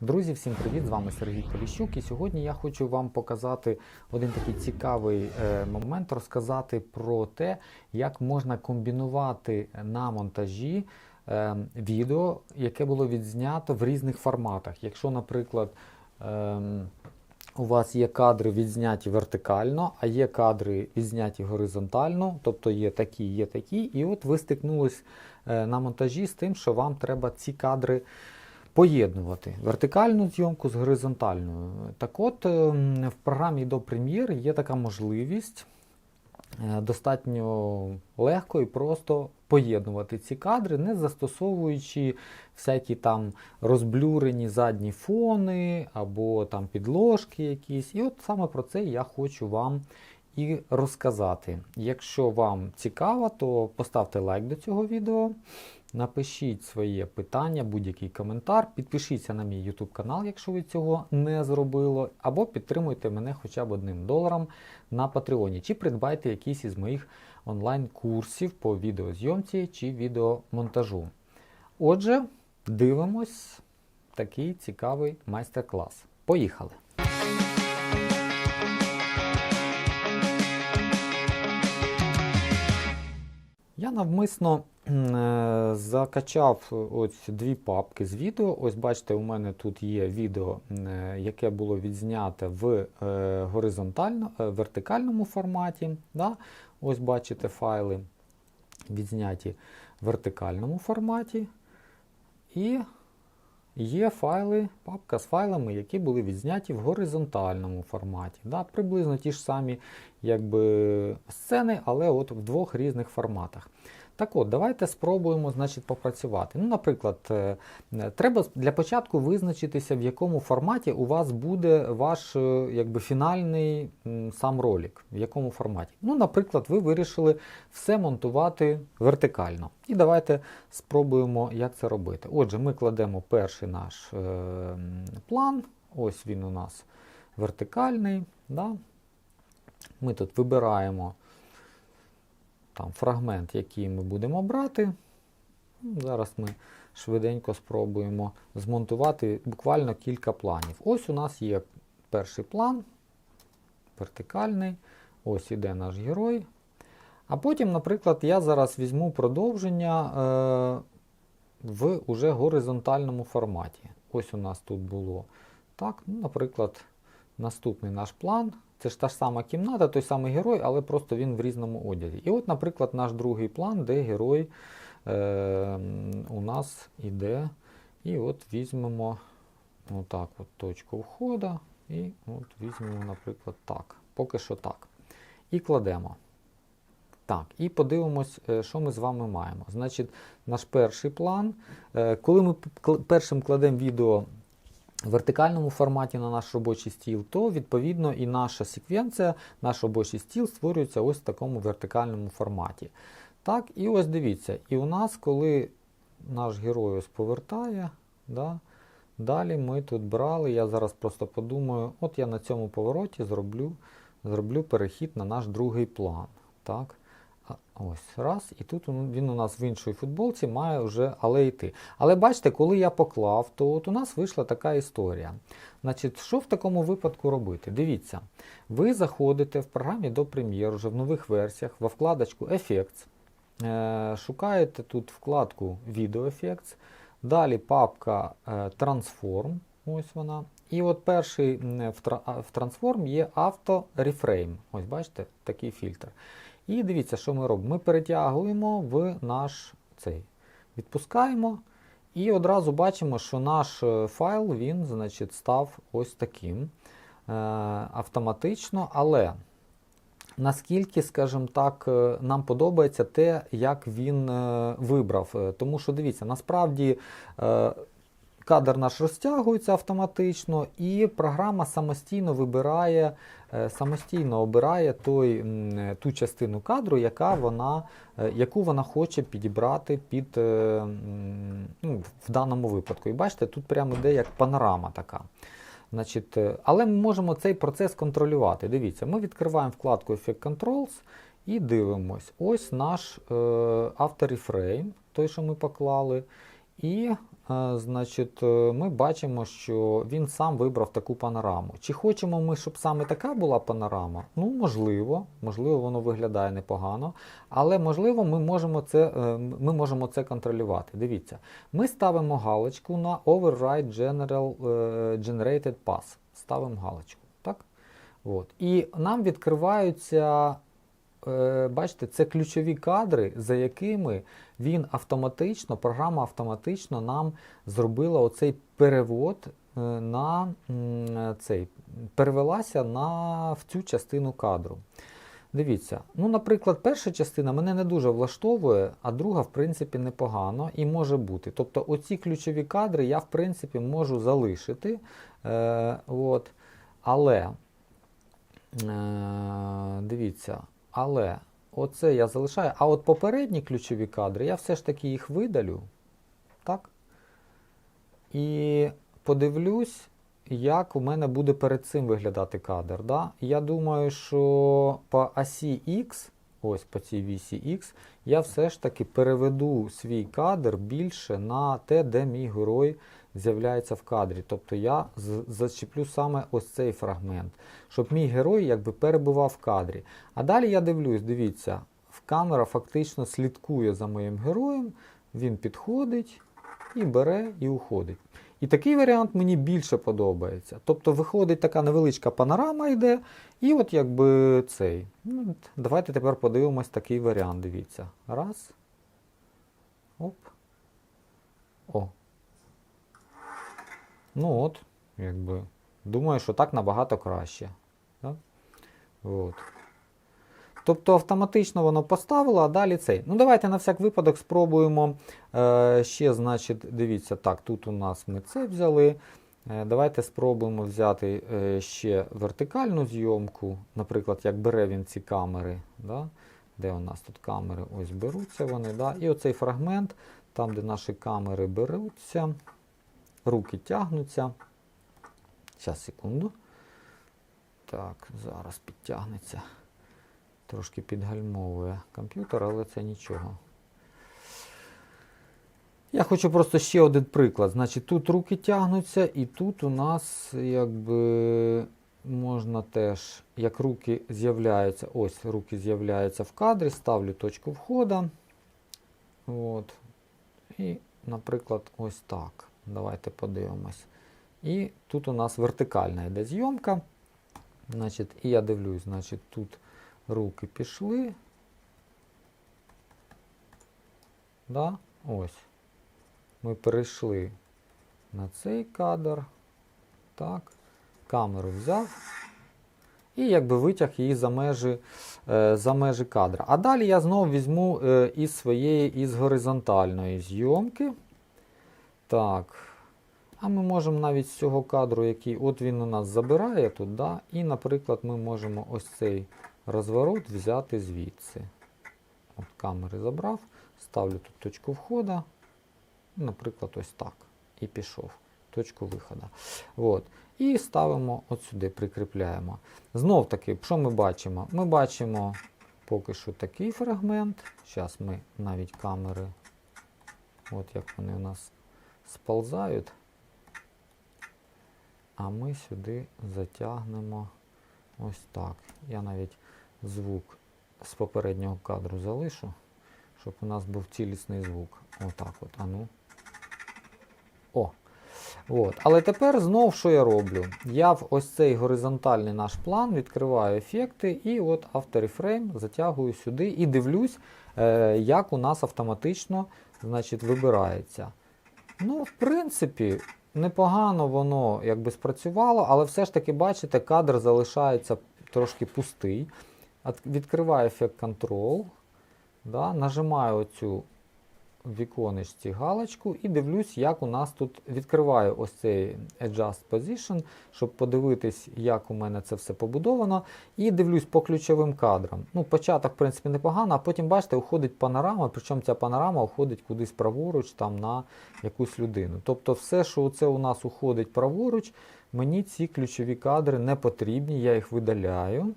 Друзі, всім привіт! З вами Сергій Поліщук. І сьогодні я хочу вам показати один такий цікавий е, момент, розказати про те, як можна комбінувати на монтажі е, відео, яке було відзнято в різних форматах. Якщо, наприклад, ем, у вас є кадри відзняті вертикально, а є кадри відзняті горизонтально, тобто є такі, є такі, і от ви стикнулись е, на монтажі з тим, що вам треба ці кадри поєднувати вертикальну зйомку з горизонтальною. Так от, ем, в програмі до Premiere є така можливість е, достатньо легко і просто поєднувати ці кадри, не застосовуючи всякі там розблюрені задні фони або там підложки якісь. І от саме про це я хочу вам і розказати. Якщо вам цікаво, то поставте лайк до цього відео. Напишіть своє питання, будь-який коментар, підпишіться на мій YouTube канал, якщо ви цього не зробили, або підтримуйте мене хоча б одним доларом на Патреоні, чи придбайте якийсь із моїх онлайн-курсів по відеозйомці чи відеомонтажу. Отже, дивимось такий цікавий майстер-клас. Поїхали! Я навмисно е, закачав ось дві папки з відео. Ось бачите, у мене тут є відео, е, яке було відзнято в е, горизонтально, вертикальному форматі. Да? Ось бачите файли відзняті в вертикальному форматі. І є файли, папка з файлами, які були відзняті в горизонтальному форматі. Да? Приблизно ті ж самі якби, сцени, але от в двох різних форматах. Так от, давайте спробуємо значить, попрацювати. Ну, Наприклад, е, е, треба для початку визначитися, в якому форматі у вас буде ваш е, якби, фінальний сам ролик. В якому форматі. Ну, Наприклад, ви вирішили все монтувати вертикально. І давайте спробуємо, як це робити. Отже, ми кладемо перший наш е, план. Ось він у нас вертикальний. Да? Ми тут вибираємо там, фрагмент, який ми будемо брати. Зараз ми швиденько спробуємо змонтувати буквально кілька планів. Ось у нас є перший план, вертикальний. Ось іде наш герой. А потім, наприклад, я зараз візьму продовження е, в уже горизонтальному форматі. Ось у нас тут було. Так, ну, Наприклад, наступний наш план. Це ж та ж сама кімната, той самий герой, але просто він в різному одязі. І от, наприклад, наш другий план, де герой е, у нас іде. І от візьмемо отак от точку входу. І от візьмемо, наприклад, так. Поки що так. І кладемо. Так, і подивимось, е, що ми з вами маємо. Значить, наш перший план. Е, Коли ми першим кладемо відео вертикальному форматі на наш робочий стіл, то відповідно і наша секвенція, наш робочий стіл створюється ось в такому вертикальному форматі. Так, і ось дивіться, і у нас, коли наш герой ось повертає, да, далі ми тут брали, я зараз просто подумаю, от я на цьому повороті зроблю, зроблю перехід на наш другий план. Так. Ось раз, і тут він у нас в іншій футболці має вже але йти. Але бачите, коли я поклав, то от у нас вийшла така історія. Значить, що в такому випадку робити? Дивіться, ви заходите в програмі до Premiere вже в нових версіях, во вкладочку Effects, е, шукаєте тут вкладку Video Effects, далі папка е, Transform, ось вона. І от перший в Transform є Auto Reframe. Ось бачите, такий фільтр. І дивіться, що ми робимо. Ми перетягуємо в наш цей. Відпускаємо. І одразу бачимо, що наш е, файл він, значить, став ось таким е, автоматично. Але наскільки, скажімо так, е, нам подобається те, як він е, вибрав. Тому що дивіться, насправді. е, Кадр наш розтягується автоматично, і програма самостійно вибирає, е, самостійно обирає той, е, ту частину кадру, яка вона, е, яку вона хоче підібрати під, ну, в даному випадку. І бачите, тут прямо йде як панорама така. Значить, але ми можемо цей процес контролювати. Дивіться, ми відкриваємо вкладку Effect Controls і дивимось. Ось наш е, авторефрейм, той, що ми поклали. І значить, е, ми бачимо, що він сам вибрав таку панораму. Чи хочемо ми, щоб саме така була панорама? Ну, можливо, можливо, воно виглядає непогано, але можливо, ми можемо це, е, ми можемо це контролювати. Dивіться, ми ставимо галочку на Override General е, Generated Pass. Ставимо галочку. Так? От. І нам відкриваються, бачите, це ключові кадри, за якими він автоматично, програма автоматично нам зробила оцей перевод е, на е, цей, перевелася на в цю частину кадру. Дивіться, ну, наприклад, перша частина мене не дуже влаштовує, а друга, в принципі, непогано і може бути. Тобто, оці ключові кадри я, в принципі, можу залишити. Е, от, але Е, Дивіться, але оце я залишаю. А от попередні ключові кадри, я все ж таки їх видалю. Так? І подивлюсь, як у мене буде перед цим виглядати кадр. Да? Я думаю, що по осі X, ось по цій вісі X, я все ж таки переведу свій кадр більше на те, де мій герой з'являється в кадрі. Тобто я зачеплю саме ось цей фрагмент, щоб мій герой якби перебував в кадрі. А далі я дивлюсь, дивіться, камера фактично слідкує за моїм героєм, він підходить і бере і уходить. І такий варіант мені більше подобається. Тобто виходить така невеличка панорама йде, і от якби цей. Ну, давайте тепер подивимось такий варіант. Дивіться. Раз. Оп. О. Ну от, якби. Думаю, що так набагато краще. Так? От. Тобто автоматично воно поставило, а далі цей. Ну, давайте на всяк випадок спробуємо е, ще, значить, дивіться, так, тут у нас ми це взяли. Е, давайте спробуємо взяти е, ще вертикальну зйомку, наприклад, як бере він ці камери. Да? Де у нас тут камери? Ось беруться вони. Да? І оцей фрагмент, там, де наші камери беруться, руки тягнуться. Зараз, секунду. Так, зараз підтягнеться. Трошки підгальмовує комп'ютер, але це нічого. Я хочу просто ще один приклад. Значить, тут руки тягнуться, і тут у нас якби можна теж, як руки з'являються, ось руки з'являються в кадрі, ставлю точку входу. От. І, наприклад, ось так. Давайте подивимось. І тут у нас вертикальна йде зйомка. Значить, і я дивлюсь, значить, тут руки пішли. Да? Ось. Ми перейшли на цей кадр. Так. Камеру взяв. І якби витяг її за межі, е, за межі кадра. А далі я знову візьму е, із своєї із горизонтальної зйомки. Так. А ми можемо навіть з цього кадру, який от він у нас забирає тут, да, і, наприклад, ми можемо ось цей розворот взяти звідси. От камери забрав, ставлю тут точку входу, наприклад, ось так. І пішов. Точку виходу. От. І ставимо от сюди, прикріпляємо. Знов таки, що ми бачимо? Ми бачимо поки що такий фрагмент. Зараз ми навіть камери, от як вони у нас сползають. А ми сюди затягнемо ось так. Я навіть звук з попереднього кадру залишу, щоб у нас був цілісний звук. Отак от. А ну. О! От. Але тепер знов що я роблю? Я в ось цей горизонтальний наш план відкриваю ефекти і от After Frame затягую сюди і дивлюсь, е, як у нас автоматично значить, вибирається. Ну, в принципі, непогано воно якби спрацювало, але все ж таки, бачите, кадр залишається трошки пустий. Відкриваю ефект Control, да, нажимаю оцю віконечці галочку і дивлюсь, як у нас тут відкриваю ось цей Adjust Position, щоб подивитись, як у мене це все побудовано. І дивлюсь по ключовим кадрам. Ну, початок, в принципі, непогано, а потім, бачите, уходить панорама, причому ця панорама уходить кудись праворуч, там на якусь людину. Тобто, все, що це у нас уходить праворуч, мені ці ключові кадри не потрібні, я їх видаляю.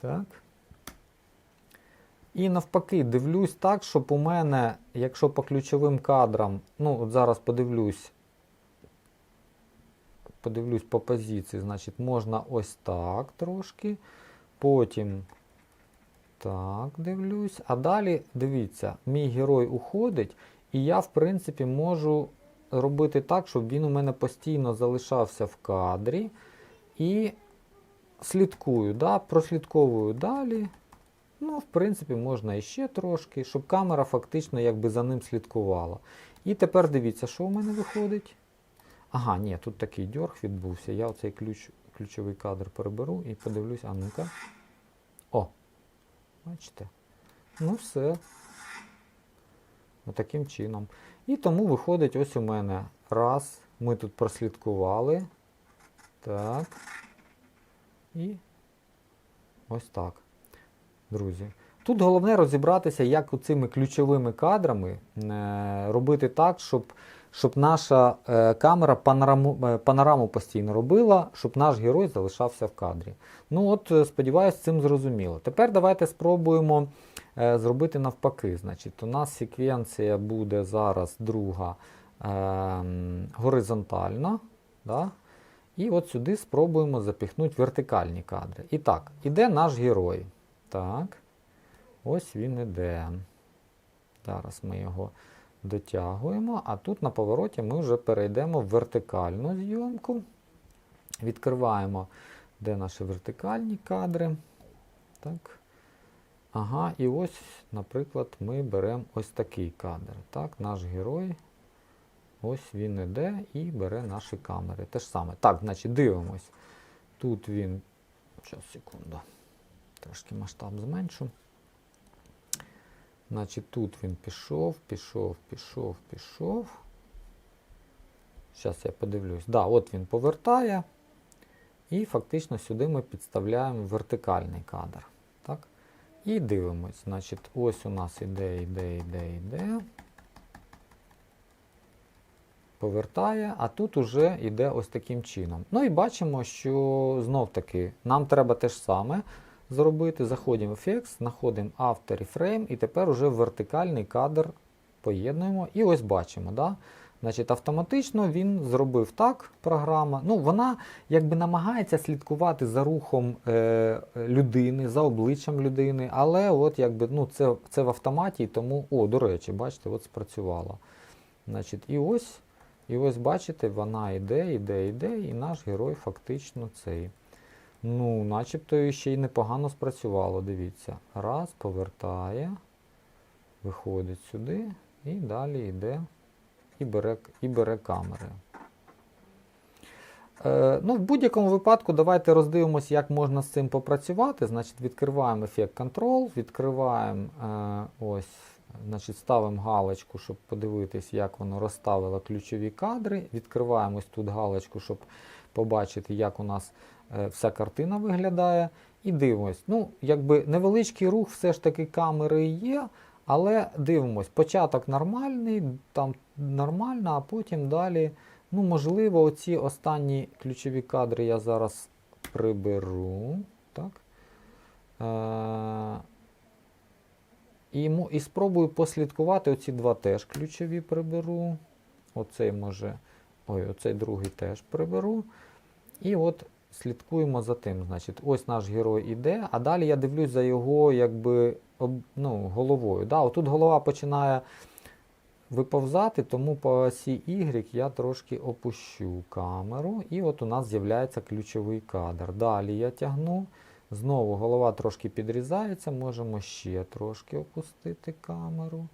Так. І навпаки, дивлюсь так, щоб у мене, якщо по ключовим кадрам, ну от зараз подивлюсь, подивлюсь по позиції, значить, можна ось так трошки. Потім так, дивлюсь. А далі, дивіться, мій герой уходить, і я, в принципі, можу робити так, щоб він у мене постійно залишався в кадрі. І слідкую, да, прослідковую далі. Ну, в принципі, можна іще трошки, щоб камера фактично якби за ним слідкувала. І тепер дивіться, що у мене виходить. Ага, ні, тут такий дьорг відбувся. Я оцей ключ, ключовий кадр переберу і подивлюсь, а ну-ка. О! Бачите? Ну все. Отаким чином. І тому виходить ось у мене. Раз. Ми тут прослідкували. Так. І ось так. Друзі. Тут головне розібратися, як цими ключовими кадрами е, робити так, щоб, щоб наша е, камера панораму, е, панораму постійно робила, щоб наш герой залишався в кадрі. Ну от, сподіваюсь, цим зрозуміло. Тепер давайте спробуємо зробити навпаки. Значить, у нас секвенція буде зараз друга горизонтальна. Да? І от сюди спробуємо запіхнути вертикальні кадри. І так, іде наш герой. Так. Ось він іде. Зараз ми його дотягуємо, а тут на повороті ми вже перейдемо в вертикальну зйомку. Відкриваємо, де наші вертикальні кадри. Так. Ага, і ось, наприклад, ми беремо ось такий кадр. Так, наш герой. Ось він іде і бере наші камери. Те ж саме. Так, значить, дивимось. Тут він. Зараз, секунду. Трошки масштаб зменшу. Значить, тут він пішов, пішов, пішов, пішов. Зараз я подивлюсь. Да, от він повертає. І фактично сюди ми підставляємо вертикальний кадр. Так? І дивимось. Значить, ось у нас іде, іде, іде, іде. Повертає, а тут уже йде ось таким чином. Ну і бачимо, що знов таки нам треба те ж саме зробити. Заходимо в Effects, знаходимо After і Frame, і тепер уже вертикальний кадр поєднуємо. І ось бачимо. Да? Значить, Автоматично він зробив так, програма. Ну, Вона якби намагається слідкувати за рухом е, людини, за обличчям людини, але от якби, ну, це, це в автоматі, тому, о, до речі, бачите, от спрацювало. Значить, І ось, і ось бачите, вона йде, йде, йде, і наш герой фактично цей. Ну, начебто ще й непогано спрацювало, дивіться. Раз, повертає, виходить сюди і далі йде і бере, і бере камери. Е, ну, В будь-якому випадку давайте роздивимося, як можна з цим попрацювати. Значить, Відкриваємо ефект Control, відкриваємо е, ось, значить, ставимо галочку, щоб подивитись, як воно розставило ключові кадри. Відкриваємо ось тут галочку, щоб побачити, як у нас вся картина виглядає. І дивимось. Ну, якби невеличкий рух все ж таки камери є, але дивимось, початок нормальний, там нормально, а потім далі. Ну, можливо, оці останні ключові кадри я зараз приберу. Так. Е- і, і спробую послідкувати. Оці два теж ключові приберу. Оцей може. Ой, оцей другий теж приберу. І от слідкуємо за тим. Значить, ось наш герой іде, а далі я дивлюсь за його якби, ну, головою. Да, отут голова починає виповзати, тому по осі Y я трошки опущу камеру. І от у нас з'являється ключовий кадр. Далі я тягну. Знову голова трошки підрізається, можемо ще трошки опустити камеру.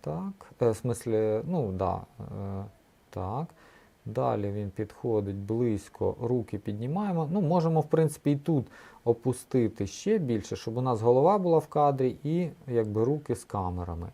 Так, е, в смислі, ну да, е, так. Далі він підходить близько, руки піднімаємо. Ну, можемо, в принципі, і тут опустити ще більше, щоб у нас голова була в кадрі і якби руки з камерами.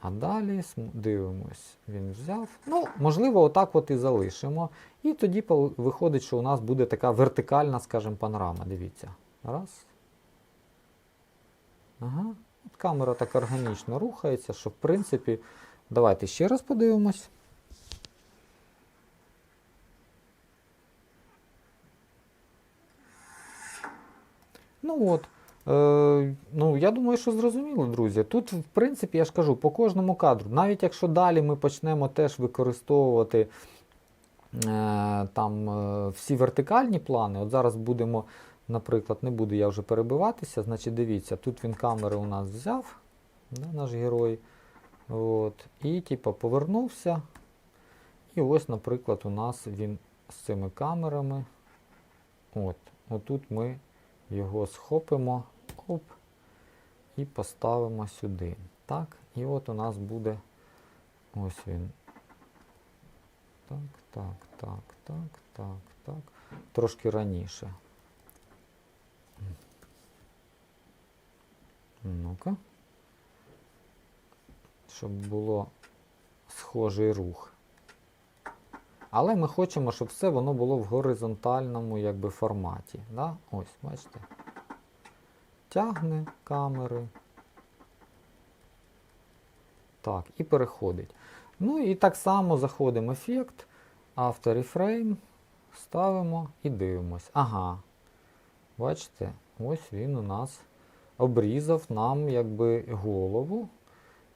А далі дивимось, він взяв. Ну, можливо, отак от і залишимо. І тоді виходить, що у нас буде така вертикальна, скажімо, панорама. Дивіться. Раз. Ага. От камера так органічно рухається, що в принципі. Давайте ще раз подивимось. От, Е, ну, я думаю, що зрозуміло, друзі. Тут, в принципі, я ж кажу, по кожному кадру. Навіть якщо далі ми почнемо теж використовувати е, там е, всі вертикальні плани, от зараз будемо, наприклад, не буду я вже перебиватися, значить, дивіться, тут він камери у нас взяв, да, наш герой. От, і типу, повернувся. І ось, наприклад, у нас він з цими камерами. От, отут ми його схопимо оп, і поставимо сюди. Так, і от у нас буде ось він. Так, так, так, так, так, так. Трошки раніше. Ну-ка. Щоб було схожий рух. Але ми хочемо, щоб все воно було в горизонтальному якби, форматі. Да? Ось, бачите. Тягне камери. Так, і переходить. Ну і так само заходимо в ефект, After Reframe, ставимо і дивимось. Ага. Бачите, ось він у нас обрізав нам якби голову.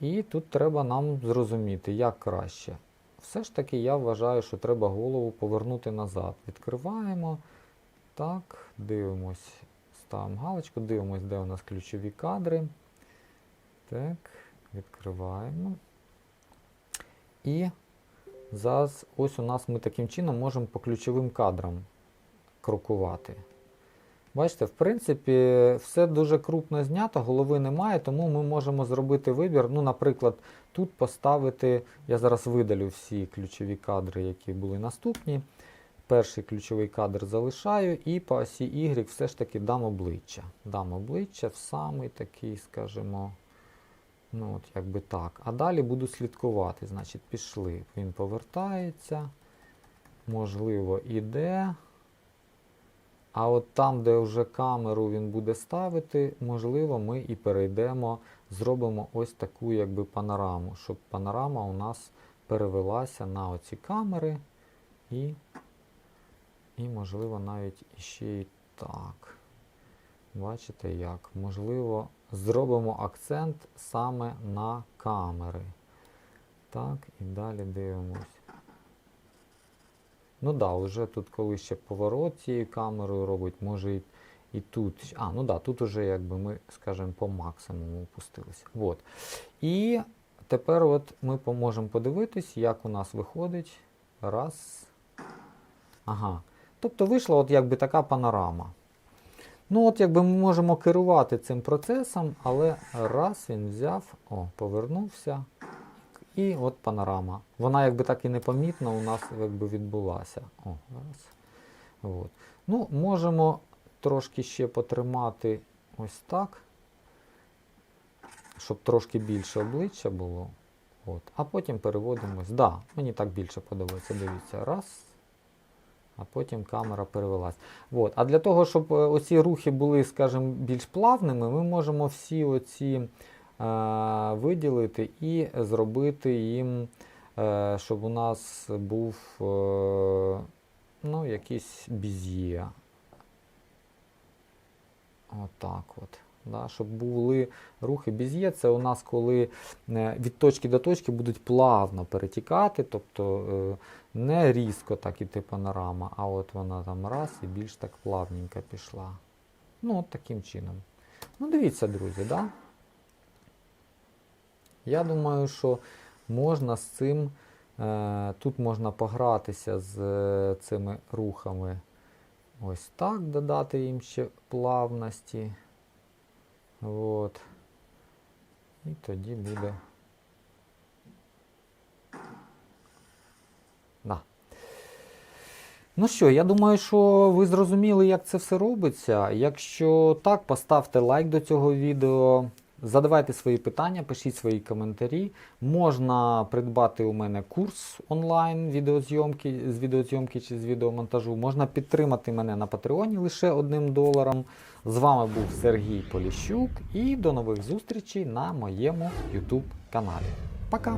І тут треба нам зрозуміти, як краще. Все ж таки я вважаю, що треба голову повернути назад. Відкриваємо. Так, дивимось. Ставимо галочку, дивимось, де у нас ключові кадри. Так, відкриваємо. І зараз ось у нас ми таким чином можемо по ключовим кадрам крокувати. Бачите, в принципі, все дуже крупно знято, голови немає, тому ми можемо зробити вибір. Ну, наприклад, тут поставити, я зараз видалю всі ключові кадри, які були наступні. Перший ключовий кадр залишаю і по осі Y все ж таки дам обличчя. Дам обличчя в самий такий, скажімо, ну от якби так. А далі буду слідкувати. Значить, пішли. Він повертається, можливо, іде. А от там, де вже камеру він буде ставити, можливо, ми і перейдемо, зробимо ось таку якби панораму, щоб панорама у нас перевелася на оці камери і, і можливо, навіть іще і так. Бачите як? Можливо, зробимо акцент саме на камери. Так, і далі дивимось. Ну да, вже тут коли ще поворот цією камерою робить, може і, і тут. А, ну да, тут уже якби ми, скажімо, по максимуму опустилися. От. І тепер от ми можемо подивитись, як у нас виходить. Раз. Ага. Тобто вийшла от якби така панорама. Ну, от якби ми можемо керувати цим процесом, але раз він взяв, о, повернувся. І от панорама. Вона якби так і непомітно у нас якби відбулася. О, раз. От. Ну, можемо трошки ще потримати ось так, щоб трошки більше обличчя було. От. А потім переводимось. Да, мені так більше подобається. Дивіться, раз. А потім камера перевелась. От. А для того, щоб е, оці рухи були, скажімо, більш плавними, ми можемо всі оці е, виділити і зробити їм, е, щоб у нас був е, ну, якийсь біз'є. Отак от. Да, щоб були рухи біз'є, це у нас коли е, від точки до точки будуть плавно перетікати, тобто е, не різко так іти панорама, а от вона там раз і більш так плавненько пішла. Ну, от таким чином. Ну, дивіться, друзі, да? Я думаю, що можна з цим, е, тут можна погратися з цими рухами. Ось так, додати їм ще плавності. От. І тоді буде. Да. Ну що, я думаю, що ви зрозуміли, як це все робиться. Якщо так, поставте лайк до цього відео. Задавайте свої питання, пишіть свої коментарі. Можна придбати у мене курс онлайн відеозйомки, з відеозйомки чи з відеомонтажу. Можна підтримати мене на Патреоні лише одним доларом. З вами був Сергій Поліщук і до нових зустрічей на моєму YouTube каналі. Пока!